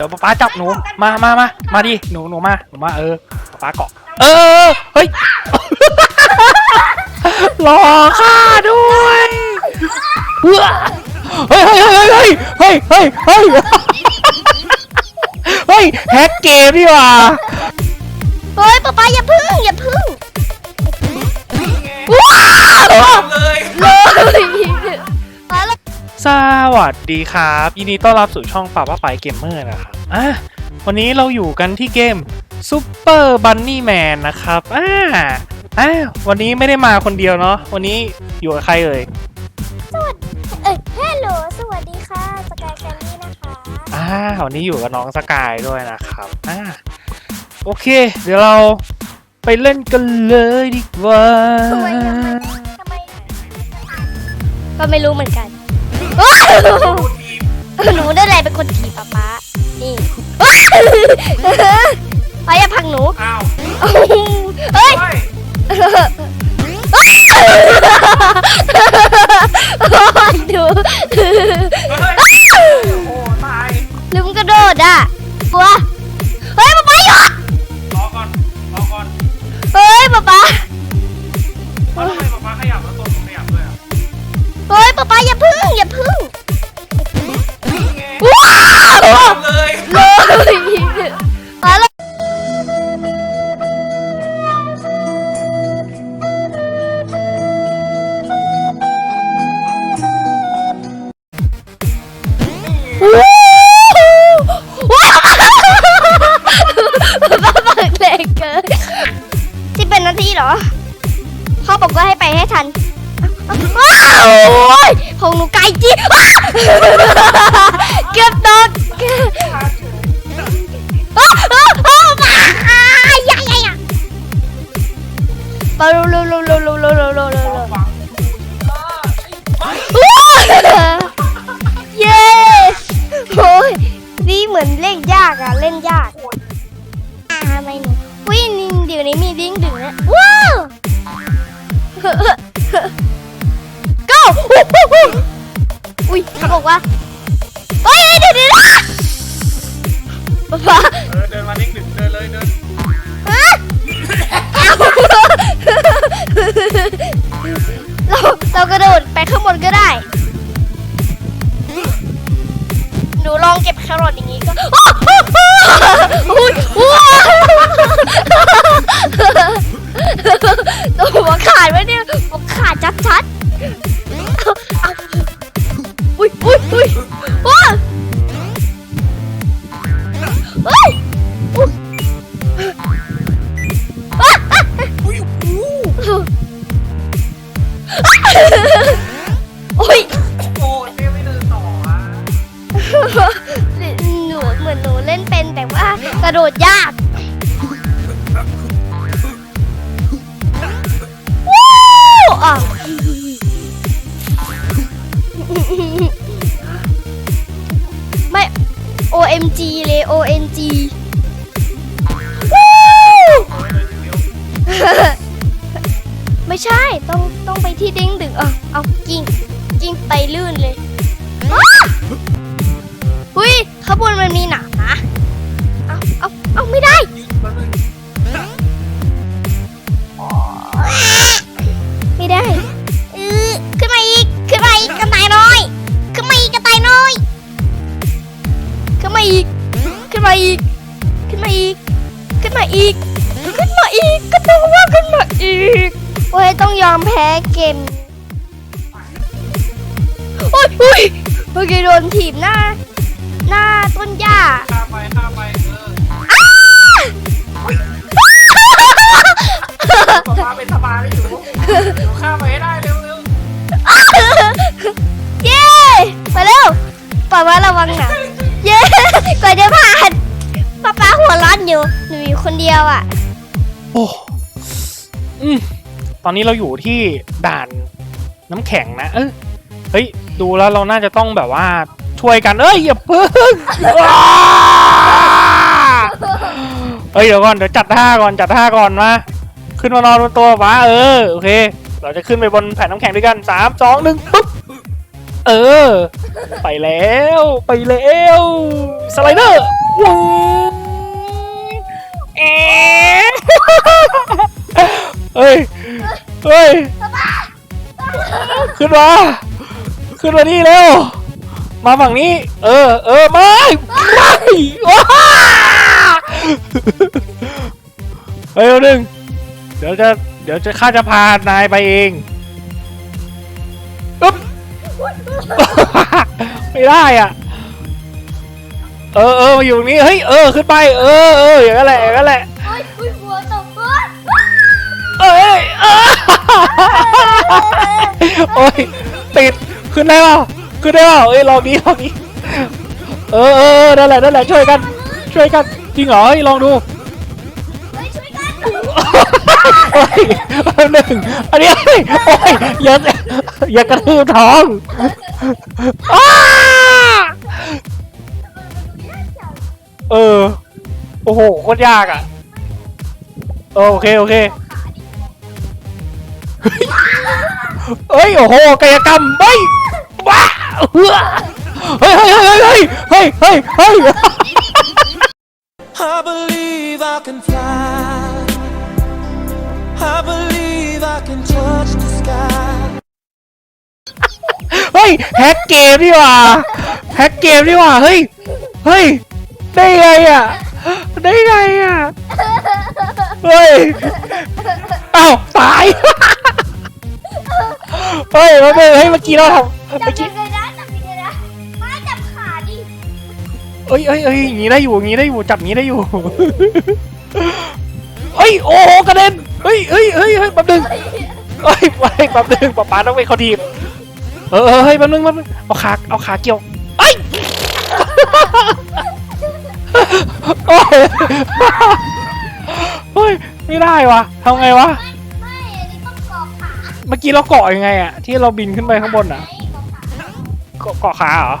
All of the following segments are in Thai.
ดี๋ยวป๊าป๊าจับหนู มามามามาดิ หนูหนูมา หนูมา เออป๊าป๊าเกาะ เออ เฮ้ย รอข้าด้วยเฮ้ยเฮ้ยเฮ้ยเฮ้ยเฮ้ยเฮ้ยเฮ้ยเฮ้ยแฮกเกมดีกว่าเฮ้ยป๊าป๊าอย่าพึ่งอย่าพึ่งว้าวเลยเลยมาแล้ว สวัสดีครับยินดีต้อนรับสู่ช่องป่าป้าไปเกมเมอร์นะครับอะวันนี้เราอยู่กันที่เกม Super Bunny Man นะครับอ่าอ่าวันนี้ไม่ได้มาคนเดียวเนาะวันนี้อยู่กับใครเอ่ยเอ้ยฮัลโหลสวัสดีค่ะสกายแคนดี้นะคะอ่าวันนี้อยู่กับน้องสกายด้วยนะครับอ่าโอเค เดี๋ยวเราไปเล่นกันเลยดีกว่าทำไมทำไมทำไมก็ไม่รู้เหมือนกันว้าวพูดทีม หนูได้แหละเป็นคนถีบป๊าป๊านี่ว้าวป๊าอย่าผลักหนูอ้าวเฮ้ยเฮ้ยดูเฮ้ยโอ้โหตายลืมกระโดดอะกลัว มือนเล่นยากอะเล่นยากอ่าทำไมหนูวิ่งเดี๋ยวนี้มีดิ้งดึงนะว้าว go อุ้ยเขาบอกว่าเฮ้ยเดี๋ยวเดี๋ยวเดี๋ยวป๊าป๊าเออเดินมานิ่งดึงเดินเลยเดินเราเรากระโดดไปข้างบนก็ได้ หนูลองเก แครอทอย่างนี้ก็อุ้ยว้า อะไม่ OMG เลย OMG วู้โอ้ยเลยทีเดียวไม่ใช่ ต้องต้องไปที่ดิ้งดึงเออเอากิ้งกิ้งไปลื่นเลยอุ้ยข้างบนมันมีหนามนะ เอาเอาเอาไม่ได้ อีก ขึ้นมาอีก ก็ต้องว่าขึ้นมาอีก โอ้ยต้องยอมแพ้เกม โอ้ยโอ้ยเมื่อกี้โดนถีบหน้า หน้าต้นหญ้าข้ามไปข้ามไปเออป๊าป๊าเป็นสบายไม่อยู่เดี๋ยวข้ามไปให้ได้เร็วเร็วเย้ ไปเร็วป้าว่าระวังหนะเย้ คนเดียวอะ โอ้อืมตอนนี้เราอยู่ที่ด่านน้ำแข็งนะ เออเฮ้ย ดูแล้วเราน่าจะต้องแบบว่าช่วยกัน เอ้ยอย่าพึ่งว้าเฮ้ยเดี๋ยวก่อนเดี๋ยวจัดท่าก่อนจัดท่าก่อนมา ขึ้นมานอนบนตัวฟ้าเออโอเค เราจะขึ้นไปบนแผ่นน้ำแข็งด้วยกันสามสองหนึ่งปุ๊บเอเออไปแล้ว ไปแล้ว สไลเดอร์ว้าว เอ๊ะเฮ้ย เฮ้ย ขึ้นมา ขึ้นมานี่เร็ว มาฝั่งนี้ เออ เออไม่ไม่ว้าเฮ้ยเอาหนึ่งเดี๋ยวจะ เดี๋ยวจะข้าจะพานายไปเองอึ๊บไม่ได้อะ เออเออมาอยู่ตรงนี้เฮ้ยเออขึ้นไปเออเอออย่างนั้นแหละอย่างนั้นแหละโอ้ยอุ้ยหัวตกหัวเอ้ยเอ้ยโอ้ยติดขึ้นได้เปล่าขึ้นได้เปล่าเอ้ยลองนี้ลองนี้เออเออเออนั่นแหละนั่นแหละช่วยกัน ช่วยกันจริงเหรอเฮ้ยลองดูเฮ้ยช่วยกันโอ้ยอันหนึ่งอันนี้โอ้ยโอ้ยอย่าอย่ากระทืบท้องอ้า เออ โอ้โหโคตรยากอะเออโอเคโอเคเฮ้ยโอ้โหกายกรรมเฮ้ยว้าเฮ้ยเฮ้ยเฮ้ยเฮ้ยเฮ้ยเฮ้ยเฮ้ย I believe I can fly. I believe I can touch the sky. เฮ้ยแฮกเกมดีกว่าแฮกเกมดีกว่าเฮ้ยเฮ้ย ได้ไงอะ ได้ไงอะ เฮ้ยเอ้าตาย เฮ้ยมาเฮ้ยเมื่อกี้เราทำจับเมื่อกี้ยังไงนะจับยังไงนะมาจับขาดิเอ้ยเอ้ยเอ้ยอย่างงี้ได้อยู่อย่างงี้ได้อยู่จับอย่างงี้ได้อยู่ เฮ้ยโอ้โหกระเด็น เฮ้ยเฮ้ยเฮ้ยเฮ้ยแป๊บนึงเฮ้ยไปแป๊บนึงป๊าป๊าต้องไปเขาทีบเออเออเฮ้ยแป๊บนึงแป๊บนึงเอาขาเอาขาเกี่ยวเอ้ย โอ้ยเฮ้ยไม่ได้วะทำไงวะ ไม่อันนี้ต้องกรอกขาเมื่อกี้เราเกาะยังไงอะที่เราบินขึ้นไปข้างบนอะไงกรอกขาเกาะเกาะขาเหรอ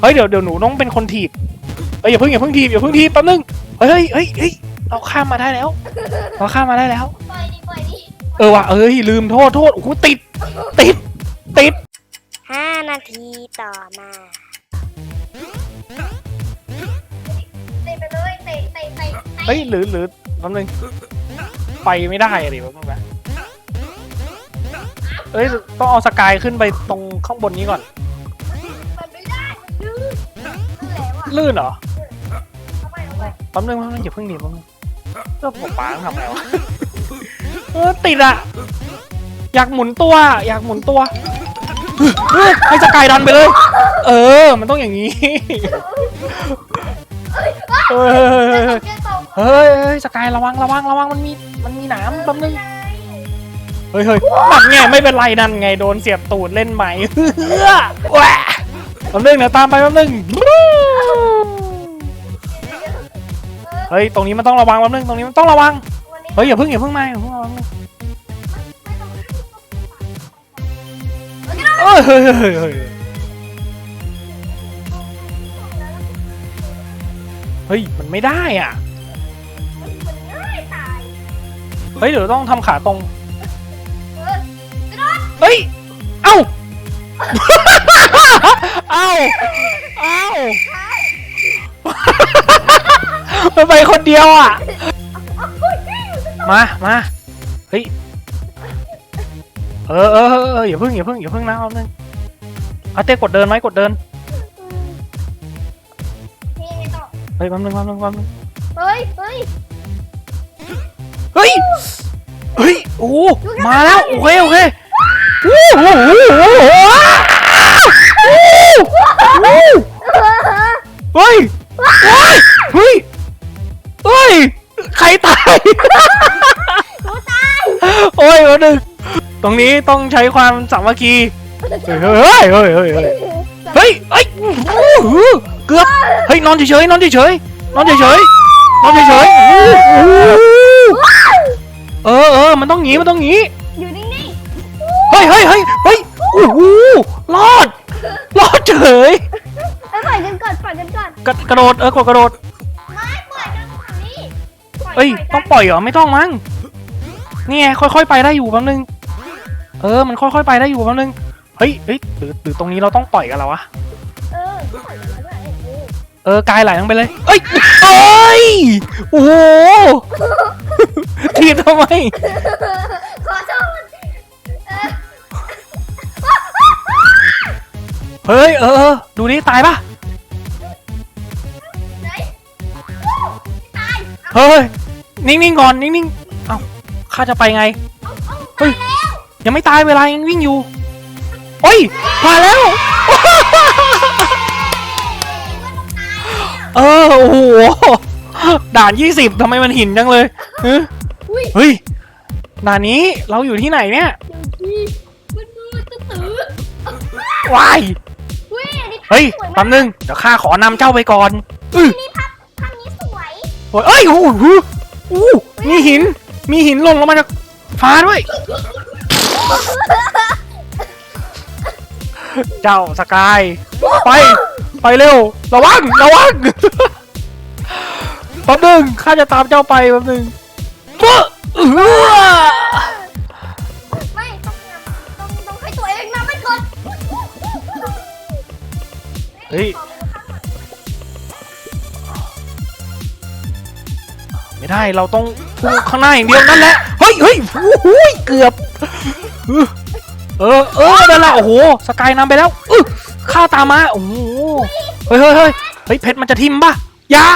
เฮ้ยเดี๋ยวเดี๋ยวหนูต้องเป็นคนถีบเอ้ยอย่าเพิ่งอย่าเพิ่งถีบอย่าเพิ่งถีบแป๊บนึง เฮ้ยเฮ้ยเฮ้ยเฮ้ยเราข้ามมาได้แล้ว เราข้ามมาได้แล้ว ปล่อยดิปล่อยดิเออว่ะเอ้ยลืมโทษโทษโอ้โหติด ติด ติด ห้านาทีต่อมาเตะไป เลยเตะเตะเตะเฮ้ยหรือหรือแป๊บนึงไปไม่ได้อะดิแป๊บนึงนะเอ้ยต้องเอาสกายขึ้นไปตรงข้างบนนี้ก่อน มันไม่ได้มันดื้อนั่นแหละว่ะลื่นเหรอเอาไปเอาไปแป๊บนึงแป๊บนึงอย่าเพิ่งหนีแป๊บนึงแล้วผมป้าต้องทำไงวะเออติดอะอยากหมุนตัว อยากหมุนตัวเฮ้ยให้สกายดันไปเลย เออ มันต้องอย่างนี้ เฮ้ยเจะตกเฮ้ยเฮ้ยสกายระวังระวังระวังมันมีมันมีหนามแป๊บนึงไงเฮ้ยเฮ้ยนั่นไงไม่เป็นไรนั่นไงโดนเสียบตูดเล่นไหมเฮ้ยแหวะแป๊บนึงเดี๋ยวตามไปแป๊บนึงเฮ้ยตรงนี้มันต้องระวังแป๊บนึงตรงนี้มันต้องระวังเฮ้ยอย่าเพิ่งอย่าเพิ่งมาอย่าเพิ่งระวังเฮ้ยเฮ้ยเฮ้ย เฮ้ยเฮ้ย มันไม่ได้อะมันง่ายตาย เฮ้ย เดี๋ยวต้องทำขาตรง เออกระโดดเฮ้ย เอ้า เอ้า เอ้า มันไปคนเดียวอะ เอาเฮ้ยอยู่จะตกมา มา เฮ้ย เออเออเออเอออย่าเพิ่งอย่าเพิ่งอย่าเพิ่งนะเอาหนึ่งเอาเต้กดเดินไหมกดเดินนี่ เฮ้ยแป๊บนึงแป๊บนึงแป๊บนึงเฮ้ยเฮ้ยเฮ้ย เฮ้ย โอ้โหมาแล้ว โอเค โอเคโอ้โหโอ้โหโอ้โหเฮ้ยเฮ้ย เฮ้ย เฮ้ย ใครตายหนูตาย โอ้ยแป๊บนึงตรงนี้ต้องใช้ความสามัคคี เฮ้ย เฮ้ย เฮ้ย เฮ้ย เฮ้ย เฮ้ย เฮ้ยโอ้โหเกือบเฮ้ยนอนเฉยๆนอนเฉยๆนอนเฉยๆนอนเฉยๆโอ้โหเออเออมันต้องหนีมันต้องหนีอยู่นิ่งเฮ้ยเฮ้ยเฮ้ยเฮ้ยโอ้โหรอดรอดเฉยๆเอาปล่อยกันก่อนปล่อยกันก่อนกระกระโดดเออกดกระโดดไม่ปล่อยกันฝั่งนี้ปล่เอ้ยกันต้องปล่อยเหรอไม่ต้องมั้งนี่ไงค่อยๆไปได้อยู่แป๊บนึง เออมันค่อยๆไปได้อยู่แป๊บนึงเฮ้ยเฮ้ยหรือหรือตรงนี้เราต้องปล่อยกันแล้ววะ เออกายไหลลงไปเลย เอ้ยเอ้ยโอ้โหทีบทำไม ขอโทษเออเฮ้ยเออ ดูนี่ตายปะไหนโอ้ตาย เฮ้ย นิ่งๆก่อน นิ่งๆ เอ้าข้าจะไปไง เอาเอาเฮ้ตายยแล้วยังไม่ตายเวลายังวิ่งอยู่ โอ้ยมาแล้ว เออโอ้โหด่านยี่สิบทำไมมันหินจังเลยเฮ้ยอุ้ยเฮ้ยด่านนี้เราอยู่ที่ไหนเนี่ยเดี๋ยวทีมันมือตื้อตื้อวายอุ้ยอันนี้เฮ้ยสวยแป๊มากบนึงเดี๋ยวข้าขอนำเจ้าไปก่อนอือนี่ภาพภาพนี้สวยโอ้ยเอ้ยโอ้โหอู้มีหิน มีหินหล่นลงมาจากฟ้าด้วย เจ้าสกาย ไป ไปเร็ว ระวัง ระวังแป๊บนึงข้าจะตามเจ้าไปแป๊บนึงเบ้อเอื้อไม่ต้องนำต้องต้องให้ตัวเองนำไปก่อนเฮ้ยขอมือข้างหลังไม่ได้เราต้องพุ่งข้างหน้าอย่างเดียวนั่นแหละเฮ้ยเฮ้ยโอ้โหเกือบเออเออนั่นแหละโอ้โหสกายนำไปแล้วอื้อข้าวตามมาโอ้โห เฮ้ยเฮ้ยเฮ้ยเฮ้ยเพชรมันจะทิ่มป่ะอยา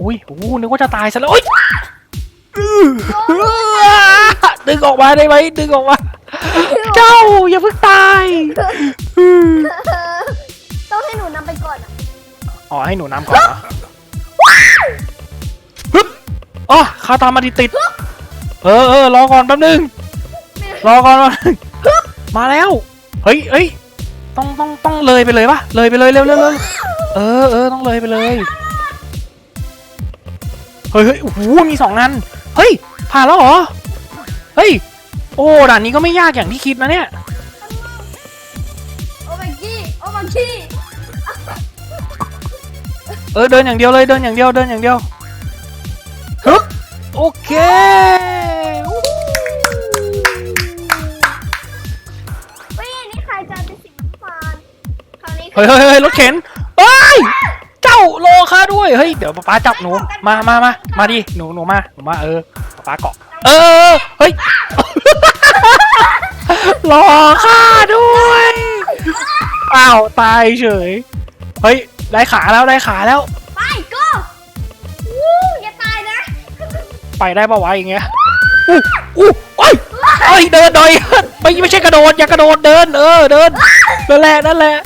อุ้ยโอ้โหนึกว่าจะตายซะแล้วโอ้ยอื้อดึงออกมาได้ไหมดึงออกมา เจ้าอย่าเพิ่งตายอื้อต้องให้หนูนำไปก่อนอะอ๋อให้หนูนำก่อนเหรอฮึบอ๋อข้าวตามมาติดติดๆเออเออรอก่อนแป๊บนึงรอก่อนแป๊บนึงมาแล้ว เฮ้ยเฮ้ย ต้องต้องต้องเลยไปเลยปะเลยไปเลยเร็วเร็วเร็วเออเออต้องเลยไปเลย เฮ้ยเฮ้ยโอ้โหมีสองอัน เฮ้ย ผ่านแล้วเหรอ เฮ้ย โอ้ด่านนี้ก็ไม่ยากอย่างที่คิดนะเนี่ย โอบังกี้โอบังกี้เออเดินอย่างเดียวเลยเดินอย่างเดียวเดินอย่างเดียวฮึบโอเค เฮ้ยเฮ้ยเฮ้ยรถเข็นเฮ้ยเจ้าโลค่าด้วย เฮ้ย เดี๋ยวป๊าป๊าจับหนู มามามามาดิ หนูหนูมา หนูมา เออป๊าป๊าเกาะ เออ เฮ้ยรอค่าด้วยอ้าวตายเฉย เฮ้ย ได้ขาแล้วได้ขาแล้ว ไปก็วู้อย่าตายนะ ไปได้ปะวะอย่างเงี้ยอู้อู้โอ้ย เอ้ยเดินหน่อยไม่ไม่ใช่กระโดดอย่ากระโดดเดิน เออเดินนั่นแหละนั่นแหละ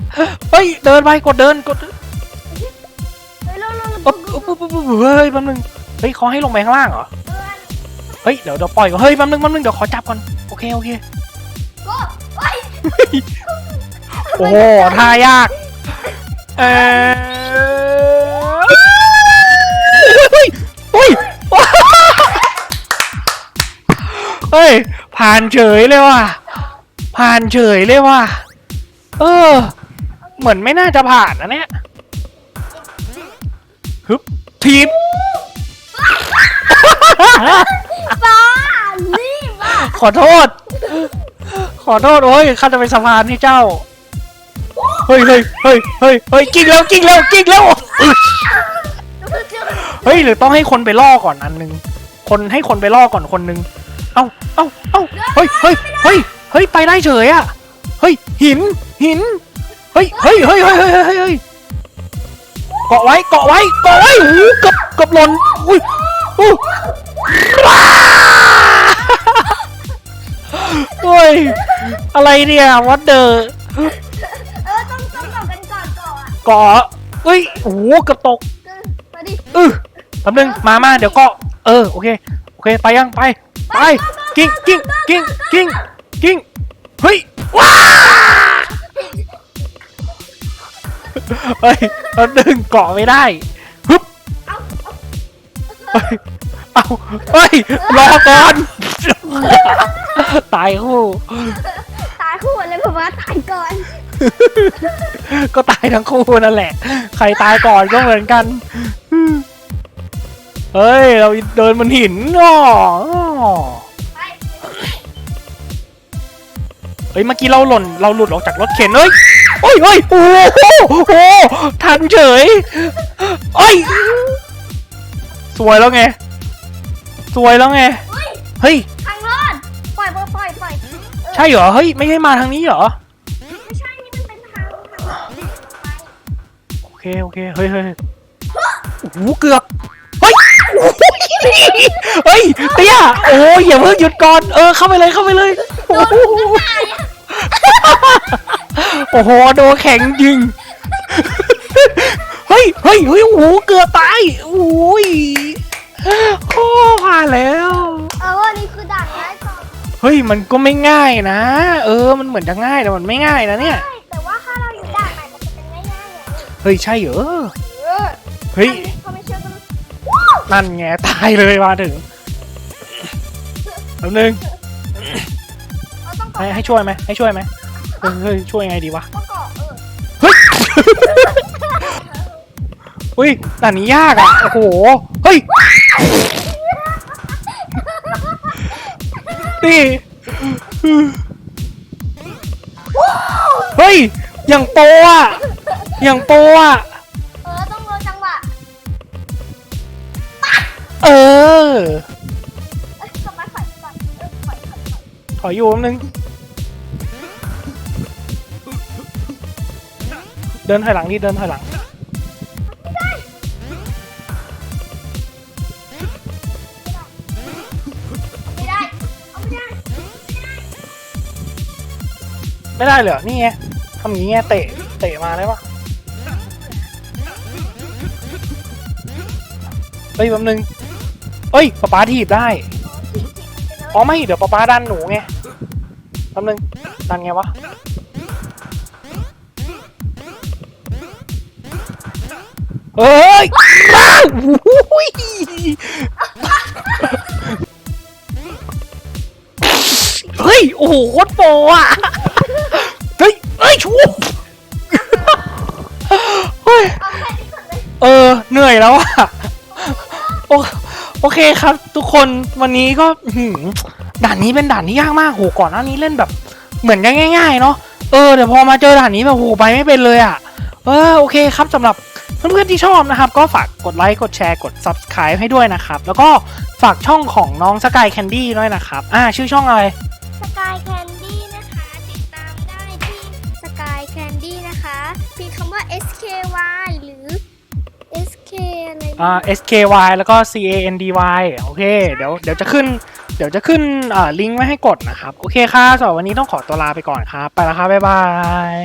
เฮ้ยเดินไปกดเดินกดเฮ้ยเร็วเร็วเร็วปุ๊บปุ๊บปุ๊บปุ๊บเฮ้ยแป๊บนึงเฮ้ยเขาให้ลงไปข้างล่างเหรอเฮ้ยเดี๋ยวเดี๋ยวปล่อยก่อนเฮ้ยแป๊บนึงแป๊บนึงเดี๋ยวขอจับก่อนโอเคโอเคก็เฮ้ยโอ้โหท่ายากเออเฮ้ยเฮ้ยเฮ้ย ผ่านเฉยเลยว่ะ ผ่านเฉยเลยว่ะ เออ เหมือนไม่น่าจะผ่านนะเนี่ยฮึบทีบบ้านี่บ้าขอโทษ ขอโทษโอ้ยข้าจะไปสะพานให้เจ้า เฮ้ยเฮ้ยเฮ้ยเฮ้ยเฮ้ยกิ้งแล้วกิ้งแล้วกิ้งแล้วอึ๊ดเฮ้ยหรือต้องให้คนไปล่อก่อนอันหนึง คนให้คนไปล่อก่อนคนหนึงเอ้าเอ้าเอ้าเฮ้ยเฮ้ยเฮ้ยเฮ้ยไปได้เฉยอะเฮ้ยหินหินเฮ้ยเฮ้ยเฮ้ยเฮ้ยเฮ้ยเฮ้ยเฮ้ยเกาะไว้เกาะไว้เกาะไว้โอ้โหเกือบเกือบหล่นอุ้ยอู้ว้าเฮ้ยอะไรเนี่ยวัดเดอร์เออต้องต้องบอกกันก่อนก่อนเกาะเฮ้ยโอ้โหเกือบตกมาดิเออแป๊บนึงมามาเดี๋ยวเกาะเออโอเคโอเคไปยังไป ไปกิ้งกิ้งกิ้งกิ้งกิ้งเฮ้ยว้าเฮ้ยแป๊บนึงเกาะไม่ได้ฮึบเอาเอาเฮ้ยเอาเฮ้ยรอก่อนตายคู่ตายคู่เลยผมว่าตายก่อน ก็ตายทั้งคู่นั่นแหละ ใครตายก่อนก็เหมือนกัน เฮ้ย เราเดินบนหินอ๋อไปเฮ้ย เมื่อกี้เราหล่น เราหลุดออกจากรถเข็นเฮ้ยโอ้ยเฮ้ยโอ้โหโอ้โหทันเฉยเอ้ย สวยแล้วไง สวยแล้วไงเฮ้ยเฮ้ย ทางรอด ปล่อยปล่อยปล่อยปล่อยเออใช่เหรอ เฮ้ย ไม่ใช่มาทางนี้เหรอ ไม่ใช่ นี่มันเป็นทางทางโอเค โอเค เฮ้ยเฮ้ยโอ้โหเกือบ เฮ้ยเฮ้ยเตี้ยโอ้ยอย่าเพิ่งหยุดก่อน เออ เข้าไปเลยเข้าไปเลย โอ้โหโอ้โหโดนแข็งจริง เฮ้ยเฮ้ยเฮ้ยโอ้โหเกือบตายโอ้ยโอ้ผ่านแล้ว เออว่านี่คือด่านง่ายก่อนเฮ้ยมันก็ไม่ง่ายนะ เออ มันเหมือนจะง่ายแต่มันไม่ง่ายนะเนี่ยใช่แต่ว่าถ้าเราอยู่ด่านใหม่มันจะเป็นง่ายๆอย่างนี้เฮ้ยใช่เหรอ เออเฮ้ย นั่นไงตายเลยมาถึงแป๊บนึงเราต้องเกาะให้ให้ช่วยไหมให้ช่วยไหมเฮ้ยเฮ้ยช่วยยังไงดีวะต้องเกาะเออเฮ้ยอุ้ยด่านนี้ยากอะโอ้โหเฮ้ยนี่เฮ้ยอย่างโปรอะอย่างโปรอะ อ เอ้ยกลับมาถอยก่อนเออถอยถอยถอยขออยู่แป๊บนึง เดินถอยหลังดิเดินถอยหลัง ไม่ได้ เอาไม่ได้ ไม่ได้เหรอ นี่ไงทำอย่างงี้ไงเตะ เตะมาได้ปะเฮ้ยแป๊บนึง เอ้ยป๊าป๊าถีบได้ อ๋อไม่ เดี๋ยวป๊าป๊าดันหนูไงแป๊บนึงดันไงวะเฮ้ยอ้าวอุ้ยเฮ้ย โอ้โหโคตรโปรอะ เฮ้ยเฮ้ยชูเฮ้ย เออเออเหนื่อยแล้วอะ โอ โอเคครับ ทุกคนวันนี้ก็ด่านนี้เป็นด่านที่ยากมากโหก่อนหน้านี้เล่นแบบ เหมือนกันง่าย ๆ เนาะเออเดี๋ยวพอมาเจอด่านนี้แบบโหไปไม่เป็นเลยอะเออโอเคครับสำหรับเพื่อนๆที่ชอบนะครับ ก็ฝากกดไลค์กดแชร์กด subscribe ให้ด้วยนะครับ แล้วก็ฝากช่องของน้องสกายแคนดี้ด้วยนะครับ อ่า ชื่อช่องอะไรสกายแคนดี้นะคะ ติดตามได้ที่สกายแคนดี้นะคะพิมพ์คำว่า SKY หรือ อะไรอ่า SKY แล้วก็ CANDY โอเค เดี๋ยวเดี๋ยวจะขึ้น เดี๋ยวจะขึ้นอ่าลิงก์ไว้ให้กดนะครับ โอเคค่ะสำหรับวันนี้ต้องขอตัวลาไปก่อนครับ ไปแล้วครับ บ๊ายบาย